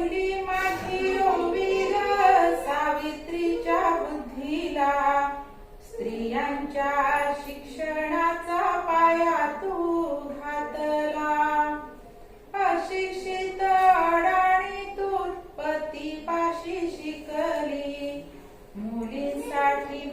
पहिली माझी ओवीर सावित्रीच्या बुद्धीला. स्त्रियांच्या शिक्षणाचा पाया तू घातला. अशिक्षित अडाणी तू पती पाशी शिकली. मुलीसाठी